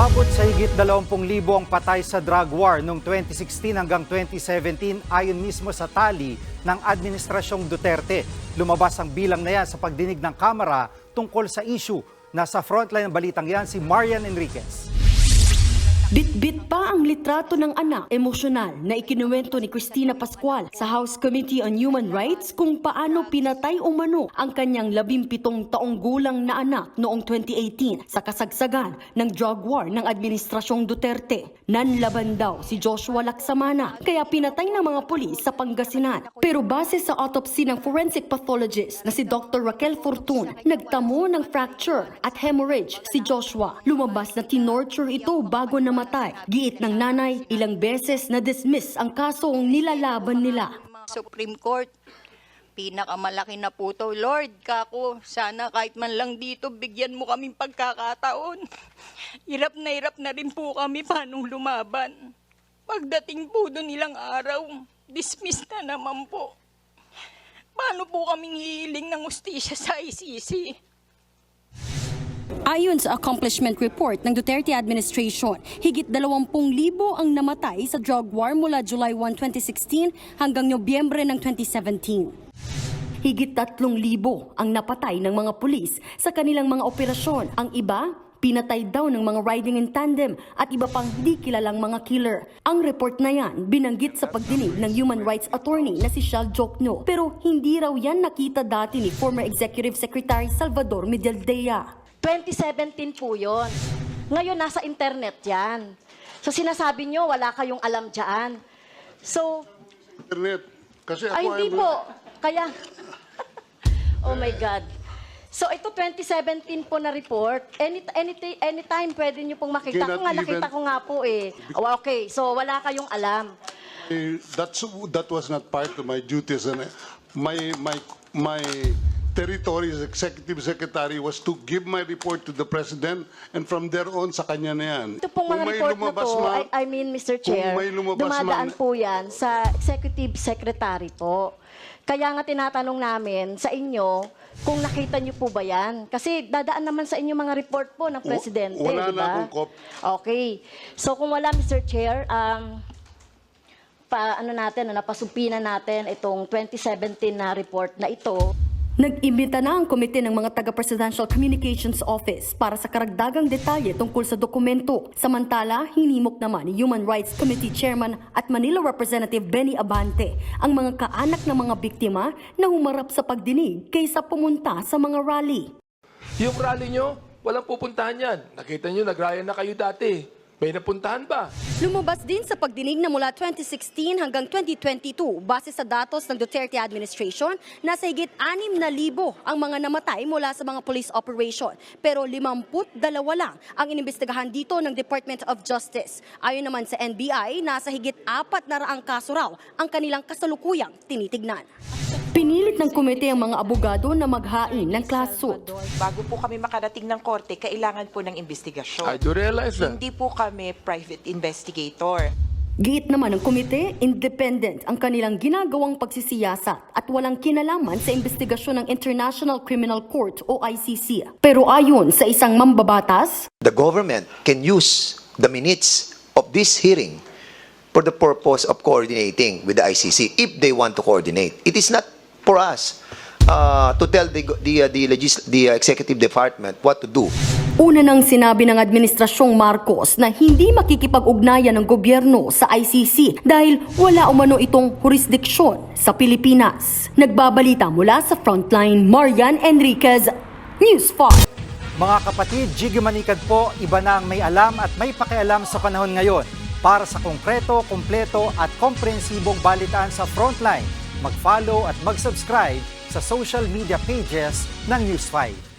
Umabot sa higit 20,000 ang patay sa drug war noong 2016 hanggang 2017 ayon mismo sa tali ng Administrasyong Duterte. Lumabas ang bilang na yan sa pagdinig ng Kamara tungkol sa issue. Nasa frontline ng balitang yan si Marian Enriquez. Bit-bit pa ang litrato ng anak, emosyonal na ikinuwento ni Cristina Pascual sa House Committee on Human Rights kung paano pinatay umano ang kanyang labimpitong taong gulang na anak noong 2018 sa kasagsagan ng drug war ng Administrasyong Duterte. Nanlaban daw si Joshua Laksamana kaya pinatay ng mga pulis sa Pangasinan. Pero base sa autopsy ng forensic pathologist na si Dr. Raquel Fortun, nagtamo ng fracture at hemorrhage si Joshua. Lumabas na tinorture ito bago namatay. Giit ng nanay, ilang beses na dismiss ang kasong nilalaban nila. Supreme Court. Pinakamalaki na po to. Lord, kako, sana kahit man lang dito, bigyan mo kaming pagkakataon. Hirap na hirap na rin po kami paanong lumaban. Pagdating po doon ilang araw, dismiss na naman po. Paano po kaming hihiling ng ustisya sa ICC? Ayon sa accomplishment report ng Duterte administration, higit 20,000 ang namatay sa drug war mula July 1, 2016 hanggang Nobyembre ng 2017. Higit 3,000 ang napatay ng mga pulis sa kanilang mga operasyon. Ang iba, pinatay daw ng mga riding in tandem at iba pang di kilalang mga killer. Ang report na yan binanggit sa pagdinig ng human rights attorney na si Shal Jokno. Pero hindi raw yan nakita dati ni former Executive Secretary Salvador Medialdea. 2017 po yon. Ngayon, nasa internet yan. So, sinasabi nyo, wala kayong alam dyan. So, internet. Kasi ako ay, hindi ay- po. Kaya, oh my God. So, ito 2017 po na report. Any, any, anytime pwede nyo pong makita. Cannot Kung nga, nakita even- ko nga po eh. Oh, okay, so wala kayong alam. Eh, that's that was not part of my duties and my my my territory as executive secretary was to give my report to the president and from there on sa kanya na yan. Ito pong mga report na to, I, I mean, Mr. Chair, may lumabas dumadaan man- po yan sa executive secretary po. Kaya nga tinatanong namin sa inyo kung nakita niyo po ba yan. Kasi dadaan naman sa inyo mga report po ng presidente, wala di na akong cop- Okay. So kung wala, Mr. Chair, um, pa, ano natin, napasupinan natin itong 2017 na report na ito. Nag-imbita na ang komite ng mga taga-Presidential Communications Office para sa karagdagang detalye tungkol sa dokumento. Samantala, hinimok naman ni Human Rights Committee Chairman at Manila Representative Benny Abante ang mga kaanak ng mga biktima na humarap sa pagdinig kaysa pumunta sa mga rally. Yung rally nyo, walang pupuntahan yan. Nakita nyo, nagraya na kayo dati. May napuntahan ba? Lumabas din sa pagdinig na mula 2016 hanggang 2022 base sa datos ng Duterte administration nasa higit 6,000 ang mga namatay mula sa mga police operation. Pero 52 lang ang inimbestigahan dito ng Department of Justice. Ayon naman sa NBI, nasa higit 4 na raang kaso raw ang kanilang kasalukuyang tinitignan. Pinilit ng komite ang mga abogado na maghain ng class suit. Bago po kami makarating ng korte, kailangan po ng investigasyon. I do realize that. Hindi po kami private investigator. Giit naman ng komite, independent ang kanilang ginagawang pagsisiyasat at walang kinalaman sa investigasyon ng International Criminal Court o ICC. Pero ayon sa isang mambabatas, the government can use the minutes of this hearing for the purpose of coordinating with the ICC if they want to coordinate. It is not for us uh, to tell the the uh, the, legis- the uh, executive department what to do. Una nang sinabi ng Administrasyong Marcos na hindi makikipag-ugnayan ng gobyerno sa ICC dahil wala umano itong jurisdiksyon sa Pilipinas. Nagbabalita mula sa Frontline, Marian Enriquez, News 5. Mga kapatid, Jiggy Manikad po, iba na ang may alam at may pakialam sa panahon ngayon. Para sa konkreto, kumpleto at komprehensibong balitaan sa Frontline, mag-follow at mag-subscribe sa social media pages ng News 5.